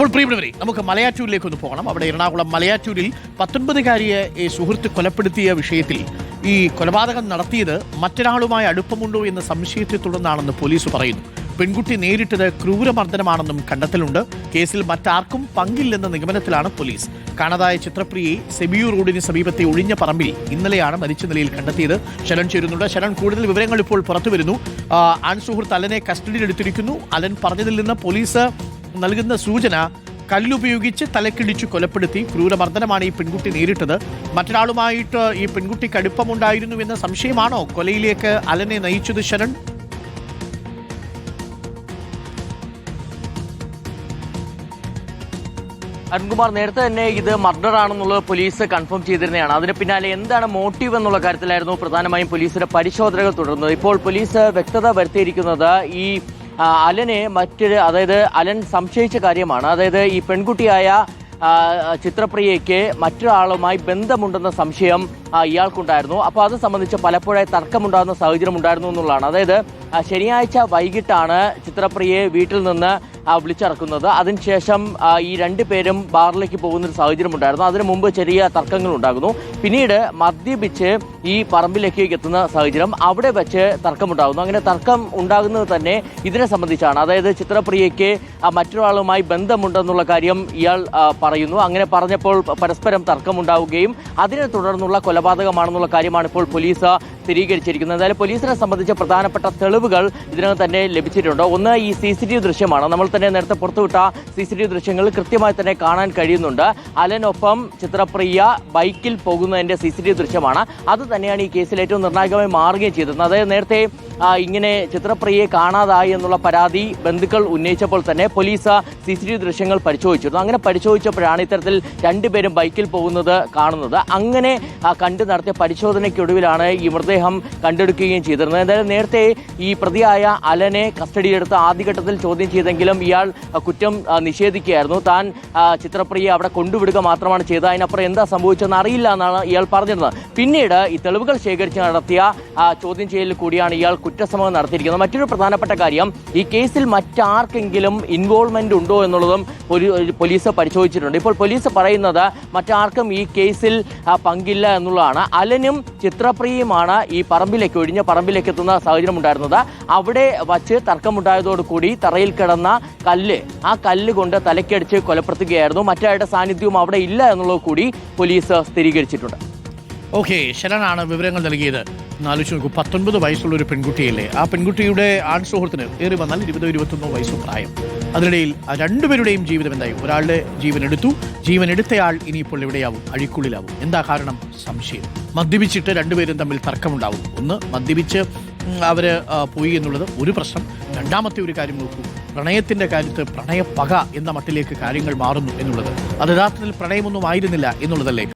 അപ്പോൾ പ്രിയപ്പെട്ടവരെ നമുക്ക് മലയാറ്റൂരിലേക്ക് ഒന്ന് പോകണം. അവിടെ എറണാകുളം മലയാറ്റൂരിൽ പത്തൊൻപതുകാരിയെ ഈ സുഹൃത്ത് കൊലപ്പെടുത്തിയ വിഷയത്തിൽ ഈ കൊലപാതകം നടത്തിയത് മറ്റൊരാളുമായി അടുപ്പമുണ്ടോ എന്ന സംശയത്തെ തുടർന്നാണെന്ന് പോലീസ് പറയുന്നു. പെൺകുട്ടി നേരിട്ടത് ക്രൂരമർദ്ദനമാണെന്നും കണ്ടെത്തലുണ്ട്. കേസിൽ മറ്റാർക്കും പങ്കില്ലെന്ന നിഗമനത്തിലാണ് പോലീസ്. കാണാതായ ചിത്രപ്രിയയെ സെബിയു റോഡിന് സമീപത്തെ ഒഴിഞ്ഞ പറമ്പിൽ ഇന്നലെയാണ് മരിച്ച നിലയിൽ കണ്ടെത്തിയത്. ശരൺ ചേരുന്നുണ്ട്. ശരൺ കൂടുതൽ വിവരങ്ങൾ ഇപ്പോൾ പുറത്തു വരുന്നു ആ, ആൺസുഹൃത്ത് അലനെ കസ്റ്റഡിയിലെടുത്തിരിക്കുന്നു. അലൻ പറഞ്ഞതിൽ നിന്ന് പോലീസ് നൽകുന്ന സൂചന കല്ലുപയോഗിച്ച് തലക്കിടിച്ച് കൊലപ്പെടുത്തി ക്രൂരമർദ്ദനമാണ് ഈ പെൺകുട്ടി നേരിട്ടത്. മറ്റൊരാളുമായിട്ട് ഈ പെൺകുട്ടിക്ക് അടുപ്പമുണ്ടായിരുന്നു എന്ന സംശയമാണോ കൊലയിലേക്ക് അലനെ നയിച്ചത് ശരൺ? അരുൺകുമാർ നേരത്തെ തന്നെ ഇത് മർഡർ ആണെന്നുള്ളത് പോലീസ് കൺഫേം ചെയ്തിരുന്നതാണ്. അതിന് പിന്നാലെ എന്താണ് മോട്ടീവ് എന്നുള്ള കാര്യത്തിലായിരുന്നു പ്രധാനമായും പോലീസിന്റെ പരിശോധനകൾ തുടർന്നത്. ഇപ്പോൾ പോലീസ് വ്യക്തത വരുത്തിയിരിക്കുന്നത് ഈ അലനെ മറ്റൊരു അതായത് അലൻ സംശയിച്ച കാര്യമാണ്. അതായത് ഈ പെൺകുട്ടിയായ ചിത്രപ്രിയയ്ക്ക് മറ്റൊരാളുമായി ബന്ധമുണ്ടെന്ന സംശയം ഇയാൾക്കുണ്ടായിരുന്നു. അപ്പോൾ അത് സംബന്ധിച്ച് പലപ്പോഴായി തർക്കമുണ്ടാകുന്ന സാഹചര്യം ഉണ്ടായിരുന്നു എന്നുള്ളതാണ്. അതായത് ശനിയാഴ്ച വൈകിട്ടാണ് ചിത്രപ്രിയയെ വീട്ടിൽ നിന്ന് വിളിച്ചിറക്കുന്നത്. അതിനുശേഷം ഈ രണ്ടു പേരും ബാറിലേക്ക് പോകുന്ന ഒരു സാഹചര്യം ഉണ്ടായിരുന്നു അതിനു മുമ്പ് ചെറിയ തർക്കങ്ങൾ ഉണ്ടാകുന്നു പിന്നീട് മദ്യപിച്ച് ഈ പറമ്പിലേക്ക് എത്തുന്ന സാഹചര്യം അവിടെ വെച്ച് തർക്കമുണ്ടാകുന്നു. അങ്ങനെ തർക്കം ഉണ്ടാകുന്നത് തന്നെ ഇതിനെ സംബന്ധിച്ചാണ്. അതായത് ചിത്രപ്രിയയ്ക്ക് മറ്റൊരാളുമായി ബന്ധമുണ്ടെന്നുള്ള കാര്യം ഇയാൾ പറയുന്നു. അങ്ങനെ പറഞ്ഞപ്പോൾ പരസ്പരം തർക്കമുണ്ടാവുകയും അതിനെ തുടർന്നുള്ള കൊലപാതകമാണെന്നുള്ള കാര്യമാണ് ഇപ്പോൾ പോലീസ് സ്ഥിരീകരിച്ചിരിക്കുന്നത്. എന്തായാലും പോലീസിനെ സംബന്ധിച്ച പ്രധാനപ്പെട്ട തെളിവുകൾ ഇതിനകം തന്നെ ലഭിച്ചിട്ടുണ്ട്. ഒന്ന് ഈ സി സി ടി വി ദൃശ്യമാണ്. നമ്മൾ തന്നെ നേരത്തെ പുറത്തുവിട്ട സി സി ടി വി ദൃശ്യങ്ങൾ കൃത്യമായി തന്നെ കാണാൻ കഴിയുന്നുണ്ട്. അലനൊപ്പം ചിത്രപ്രിയ ബൈക്കിൽ പോകുന്നതിന്റെ സി സി ടി വി ദൃശ്യമാണ്. അത് തന്നെയാണ് ഈ കേസിൽ ഏറ്റവും നിർണായകമായി മാറുകയും ചെയ്തത് അതായത് നേരത്തെ ഇങ്ങനെ ചിത്രപ്രിയയെ കാണാതായി എന്നുള്ള പരാതി ബന്ധുക്കൾ ഉന്നയിച്ചപ്പോൾ തന്നെ police C C T V ദൃശ്യങ്ങൾ പരിശോധിച്ചിരുന്നു. അങ്ങനെ പരിശോധിച്ചപ്പോഴാണ് ഇത്തരത്തിൽ രണ്ടുപേരും ബൈക്കിൽ പോകുന്നത് കാണുന്നത്. അങ്ങനെ കണ്ടു നടത്തിയ പരിശോധനയ്ക്കൊടുവിലാണ് ഈ മൃതദേഹം കണ്ടെടുക്കുകയും ചെയ്തിരുന്നത്. എന്തായാലും നേരത്തെ ഈ പ്രതിയായ അലനെ കസ്റ്റഡിയിലെടുത്ത് ആദ്യഘട്ടത്തിൽ ചോദ്യം ചെയ്തെങ്കിലും ഇയാൾ കുറ്റം നിഷേധിക്കുകയായിരുന്നു. താൻ ചിത്രപ്രിയയെ അവിടെ കൊണ്ടുവിടുക മാത്രമാണ് ചെയ്തത്. അതിനപ്പുറം എന്താ സംഭവിച്ചതെന്ന് അറിയില്ല എന്നാണ് ഇയാൾ പറഞ്ഞിരുന്നത്. പിന്നീട് ഈ തെളിവുകൾ ശേഖരിച്ച് നടത്തിയ ചോദ്യം ചെയ്യലിൽ കൂടിയാണ് ഇയാൾ കുറ്റസമ്മതം നടത്തിയിരിക്കുന്നത്. മറ്റൊരു പ്രധാനപ്പെട്ട കാര്യം ഈ കേസിൽ മറ്റാർക്കെങ്കിലും ഇൻവോൾവ്മെന്റ് ഉണ്ടോ എന്നുള്ളതും പോലീസ് പരിശോധിച്ചിട്ടുണ്ട്. ഇപ്പോൾ പോലീസ് പറയുന്നത് മറ്റാർക്കും ഈ കേസിൽ പങ്കില്ല എന്നുള്ളതാണ്. അലനും ചിത്രപ്രിയയുമാണ് ഈ പറമ്പിലേക്ക് ഒഴിഞ്ഞ പറമ്പിലേക്ക് എത്തുന്ന സാഹചര്യം ഉണ്ടായിരുന്നത്. അവിടെ വച്ച് തർക്കമുണ്ടായതോടുകൂടി തറയിൽ കിടന്ന കല്ല് ആ കല്ല് കൊണ്ട് തലക്കടിച്ച് കൊലപ്പെടുത്തുകയായിരുന്നു. മറ്റാരുടെ സാന്നിധ്യവും അവിടെ ഇല്ല എന്നുള്ളത് കൂടി പോലീസ് സ്ഥിരീകരിച്ചിട്ടുണ്ട്. ഓക്കെ ശരണാണ് വിവരങ്ങൾ നൽകിയത്. എന്നാലോചിച്ച് നോക്കൂ പത്തൊൻപത് വയസ്സുള്ള ഒരു പെൺകുട്ടിയല്ലേ? ആ പെൺകുട്ടിയുടെ ആൺ സുഹൃത്തിന് ഏറി വന്നാൽ ഇരുപതോ ഇരുപത്തൊന്നോ വയസ്സ് പ്രായം. അതിനിടയിൽ രണ്ടുപേരുടെയും ജീവിതം എന്തായി? ഒരാളുടെ ജീവൻ എടുത്തു ജീവൻ എടുത്തയാൾ ഇനിയിപ്പോൾ എവിടെയാവും? അഴിക്കുള്ളിലാവും. എന്താ കാരണം? സംശയം. മദ്യപിച്ചിട്ട് രണ്ടുപേരും തമ്മിൽ തർക്കമുണ്ടാവും. ഒന്ന് മദ്യപിച്ച് അവർ പോയി എന്നുള്ളത് ഒരു പ്രശ്നം. രണ്ടാമത്തെ ഒരു കാര്യം നോക്കൂ. പ്രണയത്തിന്റെ കാര്യത്ത് പ്രണയപ്പക എന്ന മട്ടിലേക്ക് കാര്യങ്ങൾ മാറുന്നു എന്നുള്ളത്. അത് യഥാർത്ഥത്തിൽ പ്രണയമൊന്നും ആയിരുന്നില്ല എന്നുള്ളതല്ലേ?